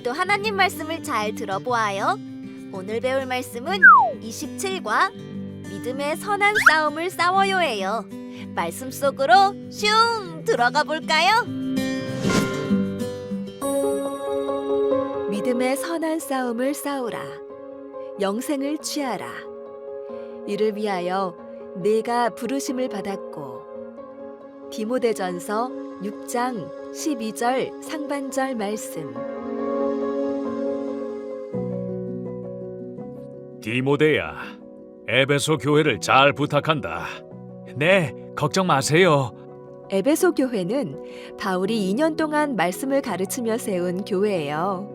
오늘도 하나님 말씀을 잘 들어보아요. 오늘 배울 말씀은 27과 믿음의 선한 싸움을 싸워요예요. 말씀 속으로 슝 들어가 볼까요? 믿음의 선한 싸움을 싸우라. 영생을 취하라. 이를 위하여 내가 부르심을 받았고 디모데전서 6장 12절 상반절 말씀. 디모데야, 에베소 교회를 잘 부탁한다. 네, 걱정 마세요. 에베소 교회는 바울이 2년 동안 말씀을 가르치며 세운 교회예요.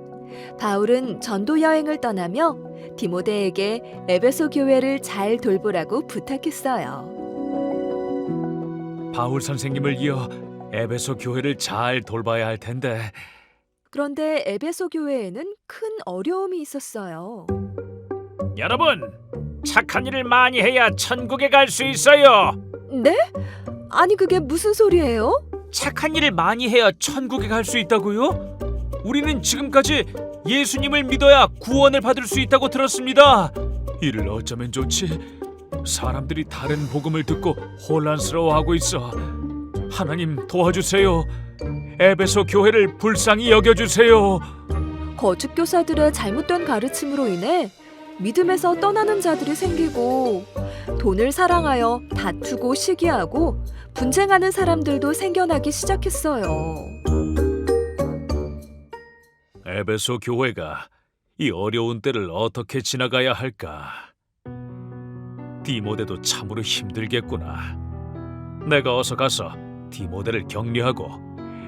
바울은 전도 여행을 떠나며 디모데에게 에베소 교회를 잘 돌보라고 부탁했어요. 바울 선생님을 이어 에베소 교회를 잘 돌봐야 할 텐데 그런데 에베소 교회에는 큰 어려움이 있었어요. 여러분, 착한 일을 많이 해야 천국에 갈 수 있어요. 네? 아니 그게 무슨 소리예요? 착한 일을 많이 해야 천국에 갈 수 있다고요? 우리는 지금까지 예수님을 믿어야 구원을 받을 수 있다고 들었습니다. 이를 어쩌면 좋지? 사람들이 다른 복음을 듣고 혼란스러워하고 있어. 하나님 도와주세요. 에베소 교회를 불쌍히 여겨주세요. 거짓 교사들의 잘못된 가르침으로 인해 믿음에서 떠나는 자들이 생기고 돈을 사랑하여 다투고 시기하고 분쟁하는 사람들도 생겨나기 시작했어요. 에베소 교회가 이 어려운 때를 어떻게 지나가야 할까? 디모데도 참으로 힘들겠구나. 내가 어서 가서 디모데를 격려하고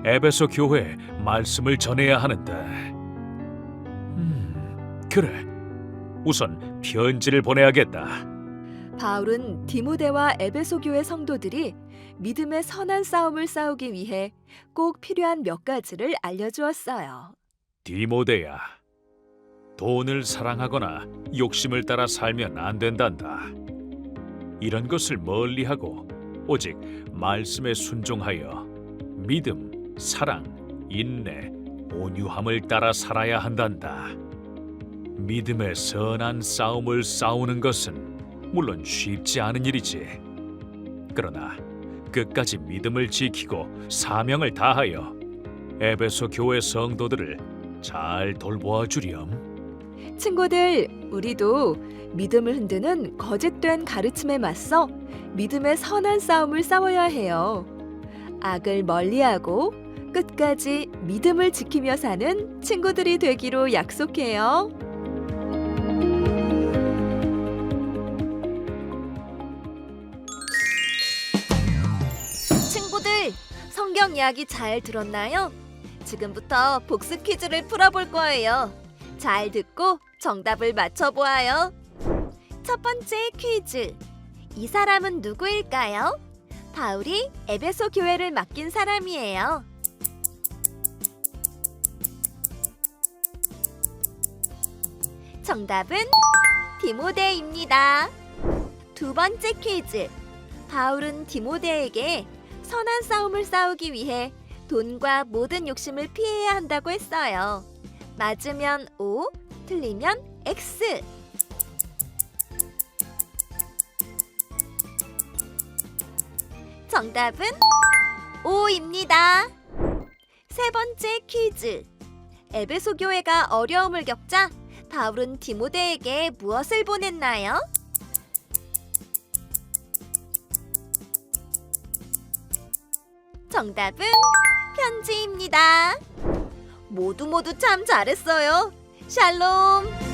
에베소 교회에 말씀을 전해야 하는데. 음, 그래. 우선 편지를 보내야겠다. 바울은 디모데와 에베소 교회 성도들이 믿음의 선한 싸움을 싸우기 위해 꼭 필요한 몇 가지를 알려주었어요. 디모데야, 돈을 사랑하거나 욕심을 따라 살면 안 된단다. 이런 것을 멀리하고 오직 말씀에 순종하여 믿음, 사랑, 인내, 온유함을 따라 살아야 한단다. 믿음의 선한 싸움을 싸우는 것은 물론 쉽지 않은 일이지. 그러나 끝까지 믿음을 지키고 사명을 다하여 에베소 교회 성도들을 잘 돌보아 주렴. 친구들, 우리도 믿음을 흔드는 거짓된 가르침에 맞서 믿음의 선한 싸움을 싸워야 해요. 악을 멀리하고 끝까지 믿음을 지키며 사는 친구들이 되기로 약속해요. 성경 이야기 잘 들었나요? 지금부터 복습 퀴즈를 풀어볼 거예요. 잘 듣고 정답을 맞춰보아요. 첫 번째 퀴즈. 이 사람은 누구일까요? 바울이 에베소 교회를 맡긴 사람이에요. 정답은 디모데입니다. 두 번째 퀴즈. 바울은 디모데에게 선한 싸움을 싸우기 위해 돈과 모든 욕심을 피해야 한다고 했어요. 맞으면 O, 틀리면 X. 정답은 O입니다. 세 번째 퀴즈. 에베소 교회가 어려움을 겪자 바울은 디모데에게 무엇을 보냈나요? 정답은 편지입니다. 모두 모두 참 잘했어요. 샬롬.